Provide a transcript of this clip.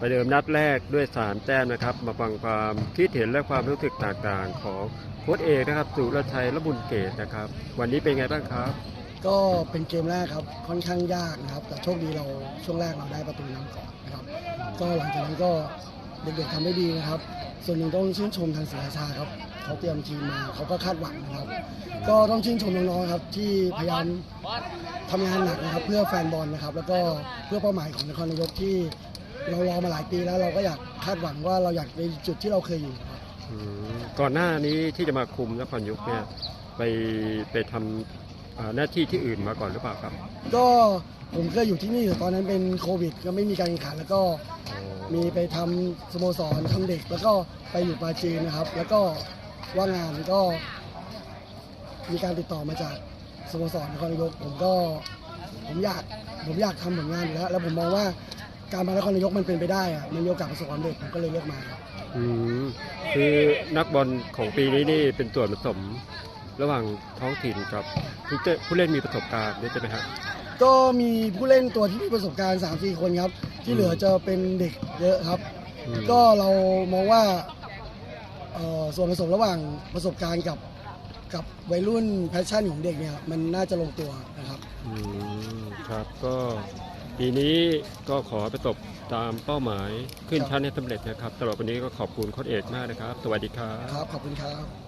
ประเดิมนัดแรกด้วยสามแต้มนะครับ มาฟังความคิดเห็นและความรู้สึกต่างๆ ของโค้ชเอกนะครับ สุรชัยระบุญเกตนะครับ วันนี้เป็นไงบ้างครับ ก็เป็นเกมแรกครับค่อนข้างยากนะครับ แต่โชคดีเราช่วงแรกเราได้ประตูนำก่อนนะครับ ก็หลังจากนั้นก็เด็กๆทำได้ดีนะครับ ส่วนหนึ่งต้องชื่นชมทางศรีราชาครับเขาเตรียมทีมมาเขาก็คาดหวังนะครับ ก็ต้องชื่นชมน้องๆครับที่พยายามทำงานหนักนะครับ เพื่อแฟนบอลนะครับ แล้วก็เพื่อเป้าหมายของนครนายกที่ เรารอมาหลายปีแล้วเราก็อยากคาดหวังว่าเราอยากในจุดที่เราเคยอยู่ครับอืมก่อนหน้านี้ที่จะมาคุมนครยุคเนี่ยไปไปทำอ่าหน้าที่ที่อื่นมาก่อนหรือเปล่าครับก็ผมเคยอยู่ที่นี่แต่ตอนนั้นเป็นโควิด ก็ไม่มีการแข่งขันแล้วก็มีไปทำสโมสรทำเด็ก แล้วก็ไปอยู่ปราจีนนะครับ แล้วก็ว่างงานก็ มีการติดต่อมาจากสโมสรนครนายกผมก็ผมอยากผมอยากทำผลงานอยู่แล้วแล้วผมมองว่า การมานครนายกมันเป็นไปได้อะมันมีโอกาสประสบความสำเร็จผมก็เลยเลือกมาครับอืมคือนักบอลของปีนี้นี่เป็นส่วนผสม ระหว่างท้องถิ่นกับผู้เล่นผู้เล่นมีประสบการณ์ด้วยใช่ไหมครับ ก็มีผู้เล่นตัวที่มีประสบการณ์3 4คนครับ ที่เหลือจะเป็นเด็กเยอะครับ อืม ก็เรามองว่าเอ่อส่วนผสมระหว่างประสบการณ์กับกับวัยรุ่นแพชชั่นของเด็กเนี่ยมันน่าจะลงตัวนะครับ อืมครับก็ ปีนี้ก็ขอไปตบตามเป้าหมายขึ้นชั้นให้สำเร็จนะครับตลอดวันนี้ก็ขอบคุณโค้ชเอกมากนะครับ สวัสดีครับ ครับ ขอบคุณครับ